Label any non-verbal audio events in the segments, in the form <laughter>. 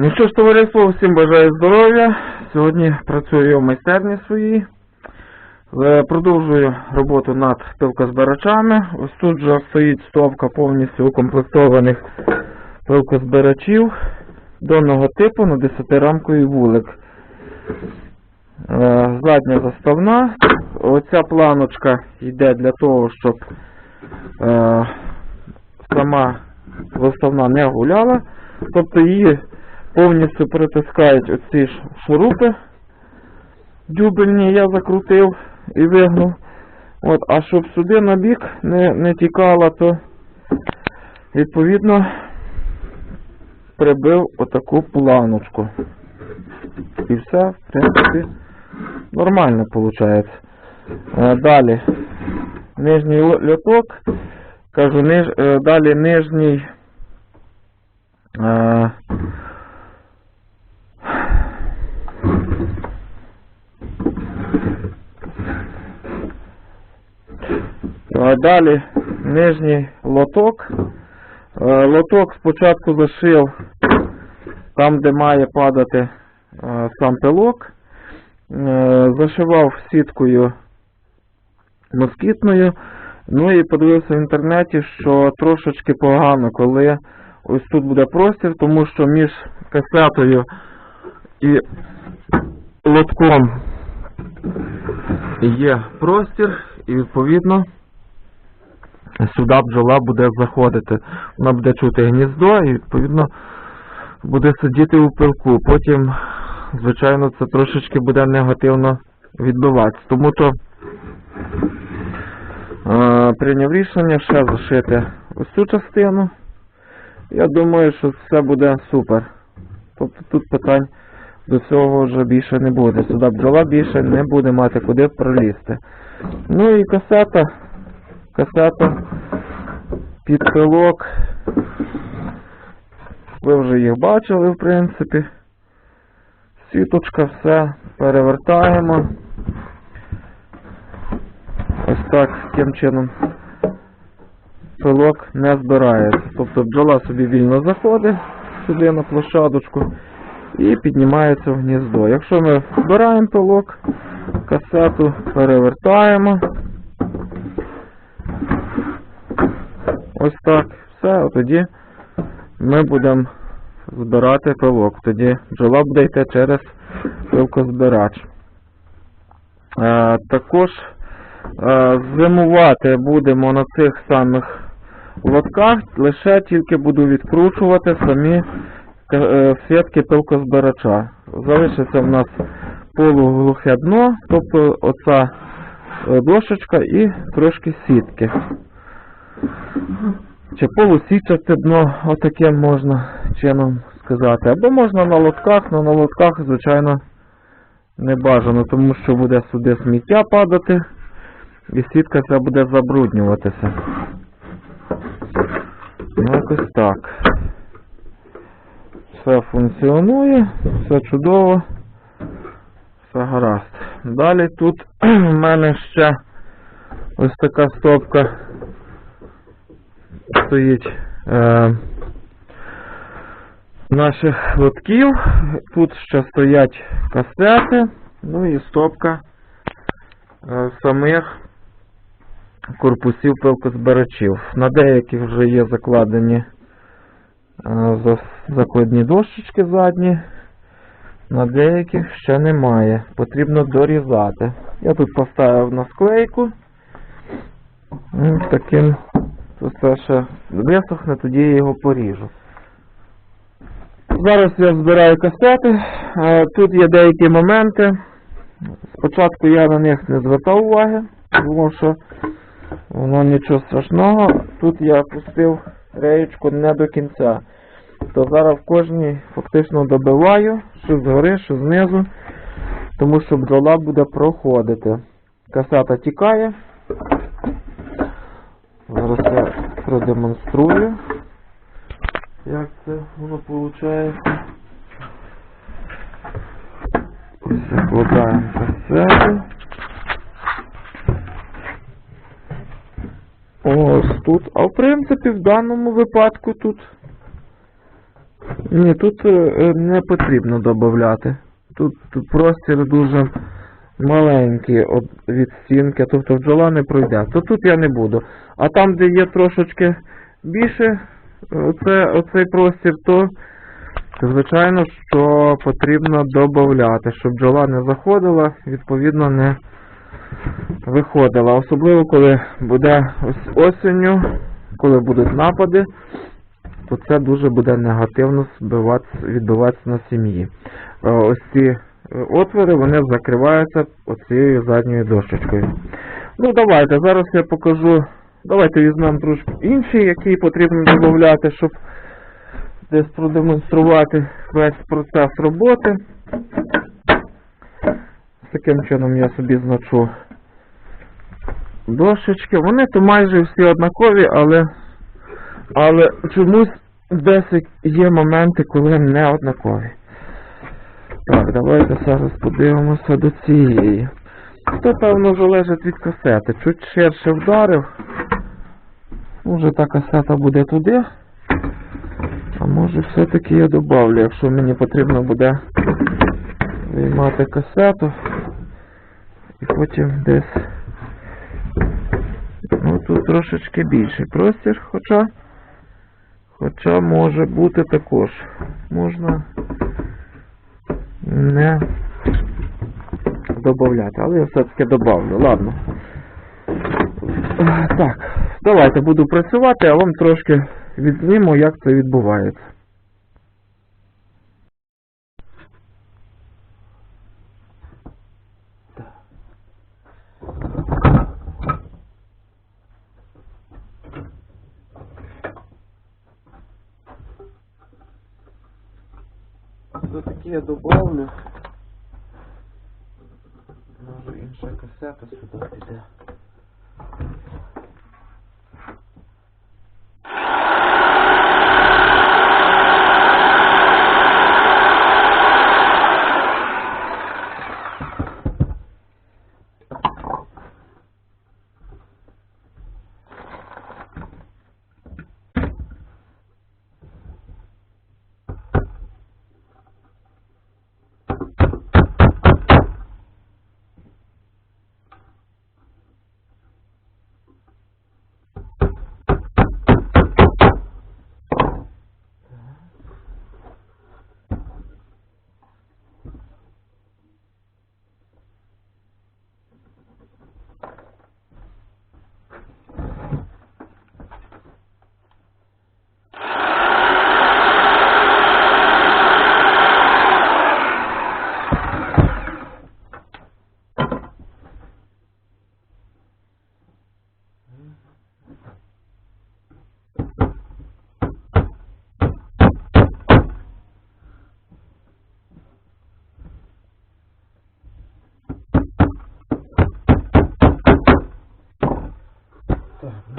Ну що ж, товариство, всім бажаю здоров'я. Сьогодні працюю в майстерні своїй. Е, Продовжую роботу над пилкозбирачами. Ось тут вже стоїть стовка повністю укомплектованих пилкозбирачів донного типу на 10-рамковий вулик. Е, Задня заставна. Оця планочка йде для того, щоб е, сама заставна не гуляла. Тобто її повністю притискають оці ж шурупи дюбельні, я закрутив і вигнув. От, а щоб сюди на бік не, не тікала, то відповідно прибив отаку планочку. І все, в принципі, нормально виходить. Далі нижній льоток, кажу, ниж, е, далі нижній. е, А Далі нижній лоток. Е, Лоток спочатку зашив там, де має падати е, сам пилок. Е, Зашивав сіткою москітною. Ну і подивився в інтернеті, що трошечки погано, коли ось тут буде простір, тому що між касетою і лотком є простір, і відповідно сюди бджола буде заходити. Вона буде чути гніздо і відповідно буде сидіти у пилку. Потім, звичайно, це трошечки буде негативно відбиватися. Тому то е, прийняв рішення ще зашити ось цю частину. Я думаю, що все буде супер. Тобто тут питань до цього вже більше не буде. Сюди бджола більше не буде мати куди пролізти. Ну і касета. Касета під пилок. Ви вже їх бачили, в принципі. Сіточка, все перевертаємо. Ось так, таким чином пилок не збирається. Тобто бджола собі вільно заходить сюди на площадочку і піднімається в гніздо. Якщо ми збираємо пилок, касету перевертаємо. Ось так. Все, тоді ми будемо збирати пилок. Тоді бджола буде йти через пилкозбирач. Е, також е, зимувати будемо на цих самих лотках, лише тільки буду відкручувати самі е, сітки пилкозбирача. Залишиться в нас полуглухе дно, тобто оця дошечка і трошки сітки. Чи полусічасте дно, отаке можна чином сказати. Або можна на лотках, але на лотках, звичайно, не бажано, тому що буде сюди сміття падати і сітка ця буде забруднюватися. Ну, якось так. Все функціонує, все чудово, все гаразд. Далі тут <clears throat> в мене ще ось така стопка стоїть е, наших лотків. Тут ще стоять касети, ну і стопка е, самих корпусів пилкозбирачів. На деяких вже є закладені е, закладні дощечки задні, на деяких ще немає. Потрібно дорізати. Я тут поставив на склейку. Таким це ще висохне, тоді я його поріжу. Зараз я збираю касети. Е, Тут є деякі моменти. Спочатку я на них не звертав уваги, тому що воно нічого страшного. Тут я пустив реєчку не до кінця. То зараз в кожній фактично добиваю, що згори, що знизу, тому що бджола буде проходити. Касета тікає. Зараз я продемонструю, як це воно виходить. Ось закладаємо касету. Ось тут. А в принципі в даному випадку тут Ні, тут е, не потрібно додати. Тут простір дуже маленький от, від стінки, тобто бджола не пройде. То тут я не буду. А там, де є трошечки більше оце, оцей простір, то звичайно, що потрібно додати, щоб бджола не заходила, відповідно не виходила. Особливо, коли буде ось осінню, коли будуть напади, то це дуже буде негативно відбиватися на сім'ї. Е, Ось ці отвори вони закриваються оцією задньою дощечкою. Ну давайте, зараз я покажу. Давайте візьмемо трошки інший, який потрібно додати, щоб десь продемонструвати весь процес роботи. Таким чином я собі значу дощечки. Вони то майже всі однакові, але, але чомусь десь є моменти, коли не однакові. Так, давайте зараз подивимося до цієї. Це, певно, залежить від касети. Чуть ширше вдарив. Може та касета буде туди. А може все-таки я добавлю, якщо мені потрібно буде виймати касету. І потім десь. Ну тут трошечки більший простір, хоча. Хоча може бути також. Можна не додати, але я все-таки добавлю. Ладно. Так, давайте буду працювати, а вам трошки відзніму, як це відбувається. Все-таки я добавлю. Може інша касета сюди піде.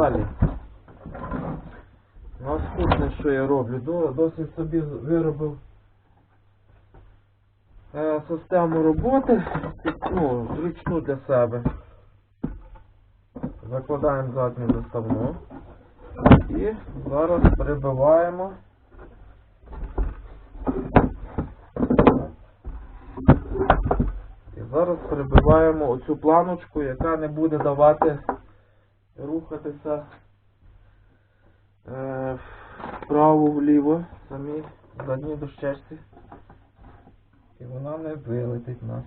Далі. Наступне, що я роблю, досить собі виробив е, систему роботи, ну, зручну для себе. Закладаємо задню доставну і зараз прибиваємо. І зараз прибиваємо оцю планочку, яка не буде давати рухатися е, вправо-вліво самі задній дощечці. І вона не вилетить нас.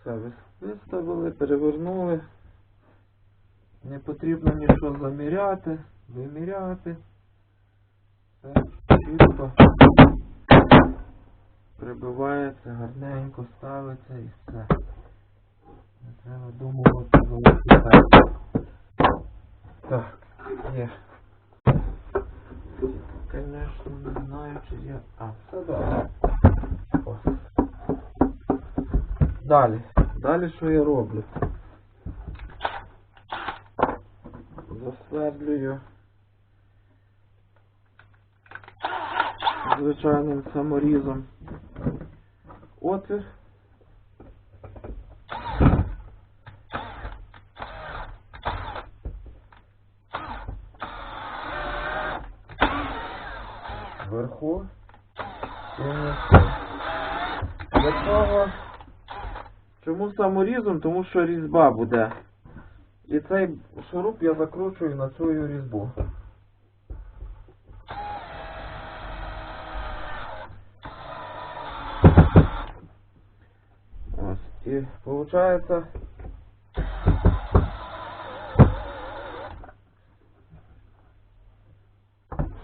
Все, виставили, перевернули. Потрібно нічого заміряти, виміряти. Все чітко прибивається, гарненько ставиться і все. Не треба думати великий Так, є. Звісно, не знаю, чи є. А, все добре. О. Далі. Далі що я роблю? Звичайним саморізом отвір. Вверху і. Для цього чому саморізом? Тому що різьба буде. І цей шуруп я закручую на цю різьбу. Ось. І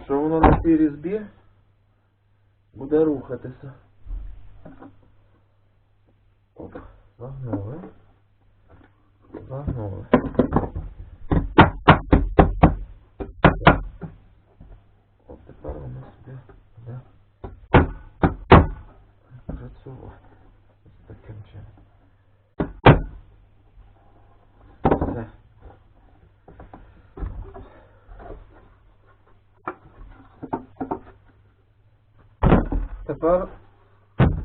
что воно на цій різьбі буде рухатися. Оп, загнули. Загнули. От тепер воно собі буде працювати. Ось таким чином. Все. Тепер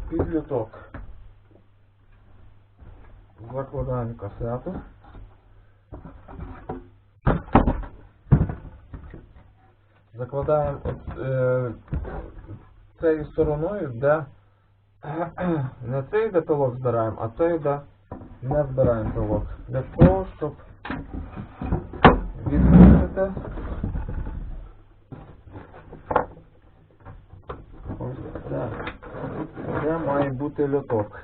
підліток. Касету. Закладаємо от, е, цією стороною, де <clears throat> не цей де пилок збираємо, а цей, де не збираємо пилок. Для того, щоб відмітити ось де, де має бути льоток.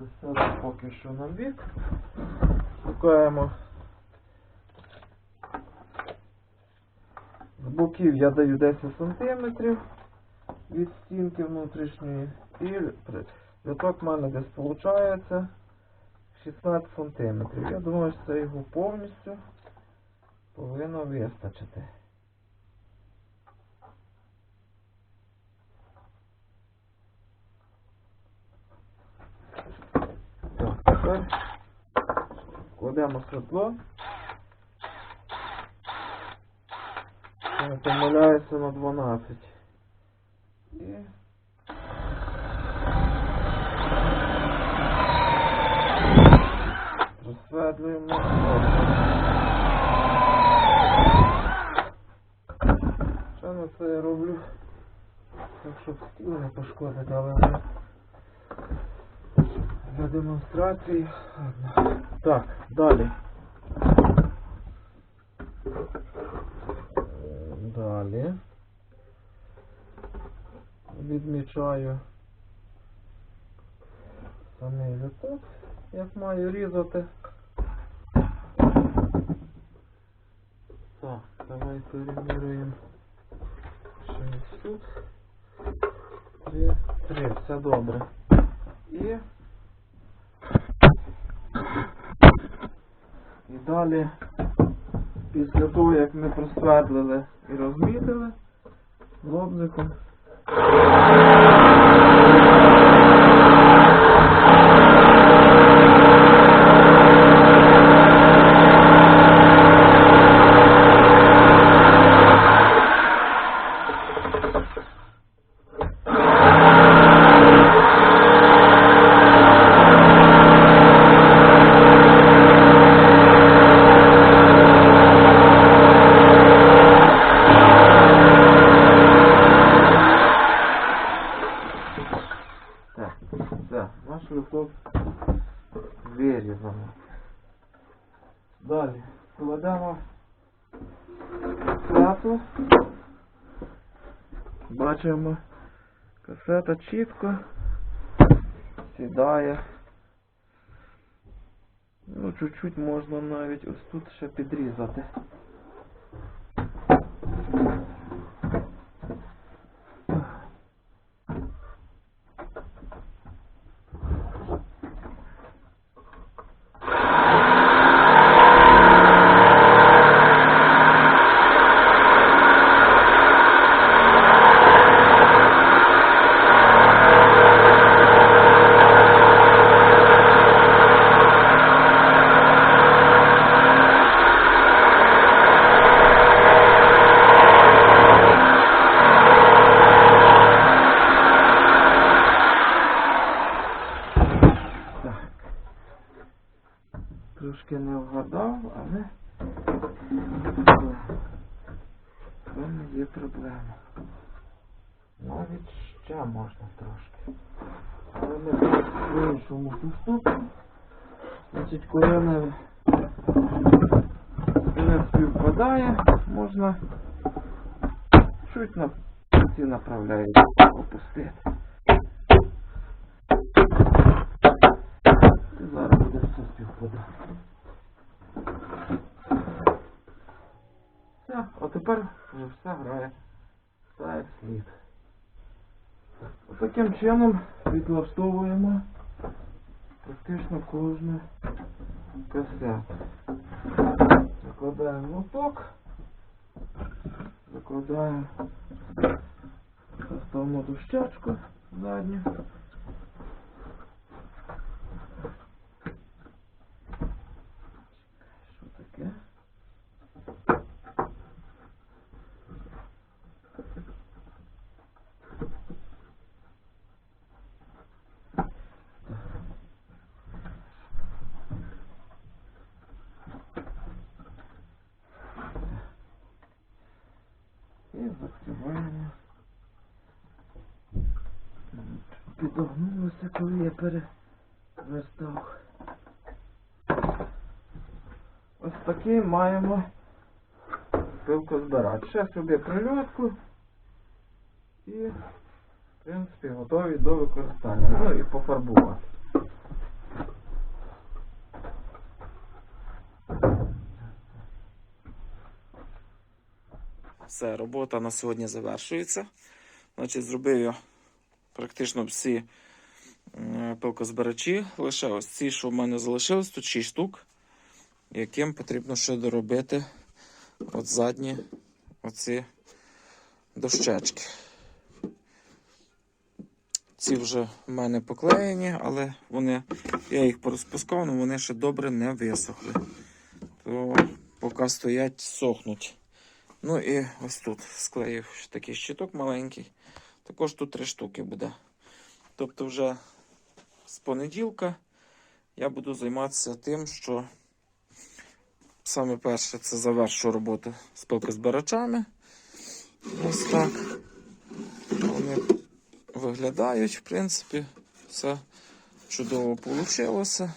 Так, касету поки що на бік. Шукаємо. З боків я даю 10 см від стінки внутрішньої. І льоток в мене десь виходить 16 см. Я думаю, що це його повністю повинно вистачити. Так, тепер кладемо світло. Я не на 12. І розсвітлюємо. Що на це я роблю? Так, щоб стіл не пошкодити, але для демонстрації. Так, далі. Далі. Відмічаю самий люток, як маю різати. Так, давай перемірюємо. Ще тут. Три, три, все добре. І І далі, після того, як ми просвердлили і розмітили лобзиком, Так, листок вирізано. Далі кладемо касету. Бачимо, касета чітко сідає. Ну, чуть-чуть можна навіть ось тут ще підрізати. Не в іншому кусту. Значить, коли не співпадає, можна чуть на ці направляють опустити. І зараз буде все співпадати. Все, а тепер вже все грає. Все як слід. Таким чином відлаштовуємо практично кожну касету. Закладаємо моток, закладаємо основну дощечку задню. Що таке? І закриваємо. Підогнулося, коли я перевертав. Ось такий маємо пилкозбирач. Ще сюди прильотку і, в принципі, готові до використання. Ну і пофарбувати. Все, робота на сьогодні завершується. Значить, зробив я практично всі пилкозбирачі. Лише ось ці, що в мене залишилось, тут 6 штук, яким потрібно ще доробити от задні оці дощечки. Ці вже в мене поклеєні, але вони, я їх порозпускав, але вони ще добре не висохли. То поки стоять, сохнуть. Ну і ось тут склеїв такий щиток маленький. Також тут три штуки буде. Тобто, вже з понеділка я буду займатися тим, що саме перше це завершу роботу з пилкозбирачами. Ось так. Вони виглядають, в принципі, все чудово вийшло.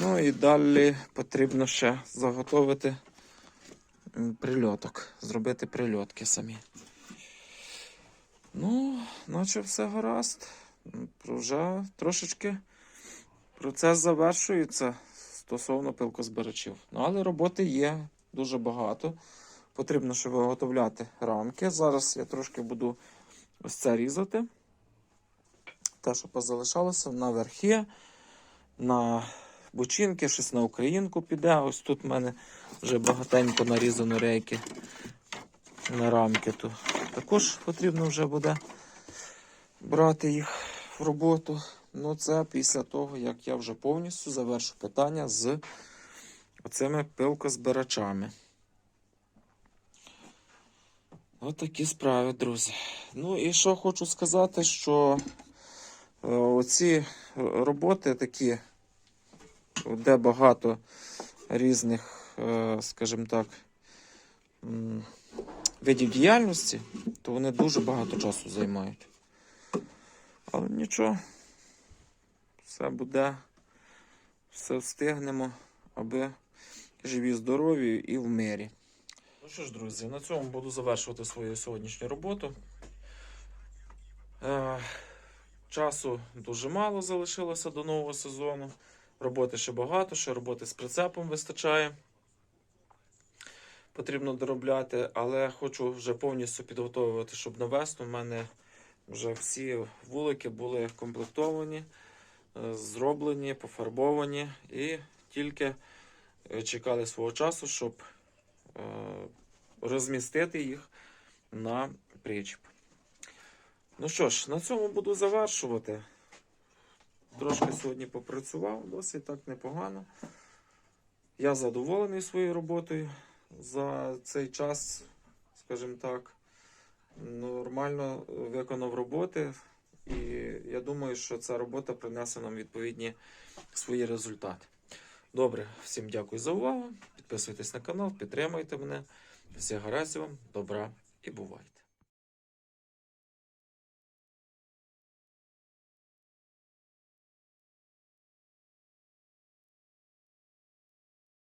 Ну і далі потрібно ще заготовити прильоток, зробити прильотки самі. Ну, наче все гаразд. Вже трошечки процес завершується стосовно пилкозбирачів. Ну, але роботи є дуже багато. Потрібно ще виготовляти рамки. Зараз я трошки буду ось це різати. Те, що позалишалося на верхи, на бочинки, щось на українку піде. Ось тут в мене вже багатенько нарізано рейки на рамки. То також потрібно вже буде брати їх роботу. Ну, це після того, як я вже повністю завершу питання з оцими пилкозбирачами. Отакі справи, друзі. Ну і що хочу сказати, що е, оці роботи такі, де багато різних, е, скажімо так, видів діяльності, то вони дуже багато часу займають. Але нічого, все буде, все встигнемо, аби живі, здорові і в мирі. Ну що ж, друзі, на цьому буду завершувати свою сьогоднішню роботу. Е, часу дуже мало залишилося до нового сезону. Роботи ще багато, ще роботи з прицепом вистачає. Потрібно доробляти, але хочу вже повністю підготовувати, щоб на весну в мене вже всі вулики були комплектовані, е, зроблені, пофарбовані і тільки е, чекали свого часу, щоб е, розмістити їх на причіп. Ну що ж, на цьому буду завершувати. Трошки сьогодні попрацював, досить так непогано. Я задоволений своєю роботою за цей час, скажімо так, нормально виконав роботи. І я думаю, що ця робота принесе нам відповідні свої результати. Добре, всім дякую за увагу. Підписуйтесь на канал, підтримуйте мене. Всіх гаразд вам, добра і бувайте.